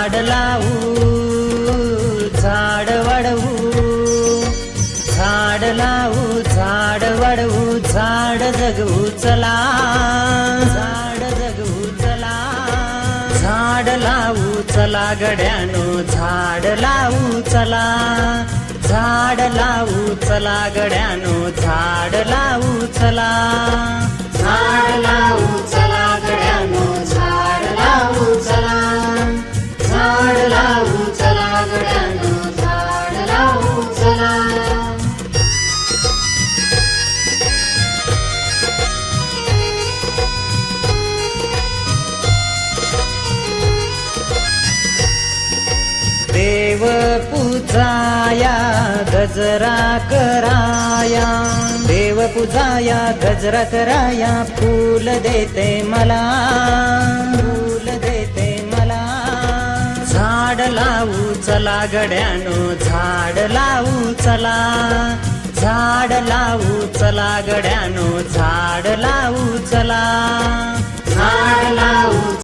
झाड लावू झाड वाढवू झाड लावू झाड वाढवू झाड जगवू चला. झाड जगवू चला. झाड लावू चला गड्यानो झाड लावू चला. झाड लावू चला गड्यानो झाड लावू चला. देव पूजाया गजरा कराया. देव पूजाया गजरा कराया फूल देते मला. फूल देते मला. झाड लावू चला गड्यानो झाड लावू चला. झाड लावू चला गड्यानो झाड लावू चला.